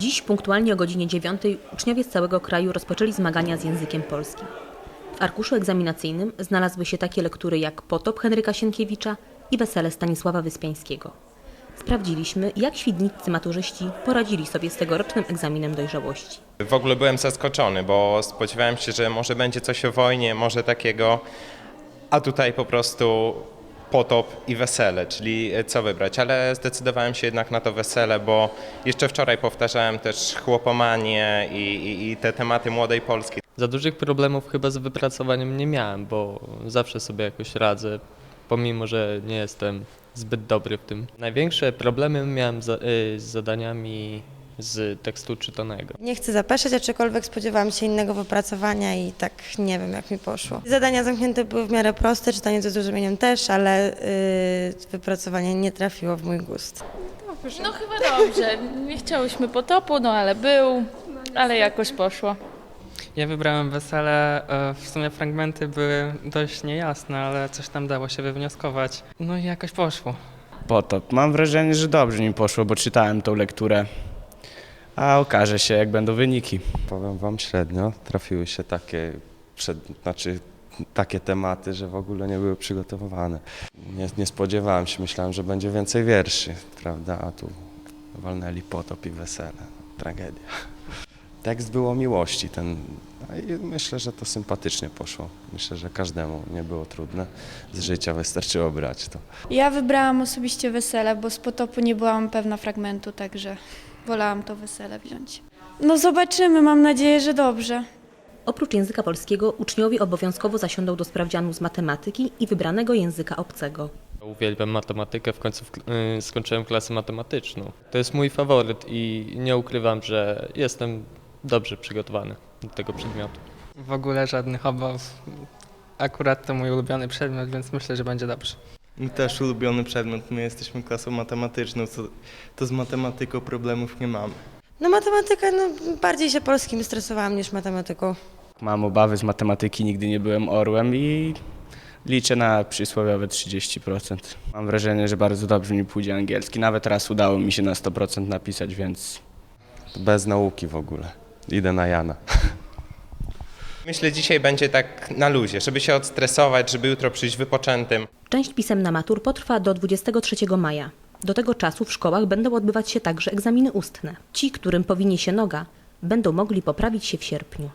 Dziś punktualnie o godzinie 9 uczniowie z całego kraju rozpoczęli zmagania z językiem polskim. W arkuszu egzaminacyjnym znalazły się takie lektury jak Potop Henryka Sienkiewicza i Wesele Stanisława Wyspiańskiego. Sprawdziliśmy, jak świdniccy maturzyści poradzili sobie z tegorocznym egzaminem dojrzałości. W ogóle byłem zaskoczony, bo spodziewałem się, że może będzie coś o wojnie, może takiego, a tutaj po prostu potop i wesele, czyli co wybrać, ale zdecydowałem się jednak na to wesele, bo jeszcze wczoraj powtarzałem też chłopomanię i, i, i te tematy młodej Polski. Za dużych problemów chyba z wypracowaniem nie miałem, bo zawsze sobie jakoś radzę, pomimo że nie jestem zbyt dobry w tym. Największe problemy miałem za, y, z zadaniami z tekstu czytanego. Nie chcę zapeszać, aczkolwiek spodziewałam się innego wypracowania i tak nie wiem, jak mi poszło. Zadania zamknięte były w miarę proste, czytanie ze zrozumieniem też, ale yy, wypracowanie nie trafiło w mój gust. No chyba dobrze. Nie chciałyśmy potopu, no ale był, ale jakoś poszło. Ja wybrałem wesele. e, W sumie fragmenty były dość niejasne, ale coś tam dało się wywnioskować. No i jakoś poszło. Potop. Mam wrażenie, że dobrze mi poszło, bo czytałem tą lekturę. A okaże się, jak będą wyniki. Powiem wam średnio, trafiły się takie, przed, znaczy, takie tematy, że w ogóle nie były przygotowywane. Nie, nie spodziewałem się, myślałem, że będzie więcej wierszy, prawda, a tu walnęli potop i wesele. Tragedia. Tekst był o miłości, ten, no i myślę, że to sympatycznie poszło. Myślę, że każdemu nie było trudne. Z życia wystarczyło brać to. Ja wybrałam osobiście wesele, bo z potopu nie byłam pewna fragmentu, także wolałam to wesele wziąć. No zobaczymy, mam nadzieję, że dobrze. Oprócz języka polskiego uczniowie obowiązkowo zasiądą do sprawdzianu z matematyki i wybranego języka obcego. Uwielbiam matematykę, w końcu w, y, skończyłem klasę matematyczną. To jest mój faworyt i nie ukrywam, że jestem dobrze przygotowany do tego przedmiotu. W ogóle żadnych obaw. Akurat to mój ulubiony przedmiot, więc myślę, że będzie dobrze. My też ulubiony przedmiot, my jesteśmy klasą matematyczną, to, to z matematyką problemów nie mamy. No matematyka, no bardziej się polskim stresowałam niż matematyką. Mam obawy z matematyki, nigdy nie byłem orłem i liczę na przysłowiowe 30%. Mam wrażenie, że bardzo dobrze mi pójdzie angielski. Nawet raz udało mi się na 100% napisać, więc Bez nauki w ogóle. Idę na Jana. Myślę, dzisiaj będzie tak na luzie, żeby się odstresować, żeby jutro przyjść wypoczętym. Część pisemna matur potrwa do 23 maja. Do tego czasu w szkołach będą odbywać się także egzaminy ustne. Ci, którym powinie się noga, będą mogli poprawić się w sierpniu.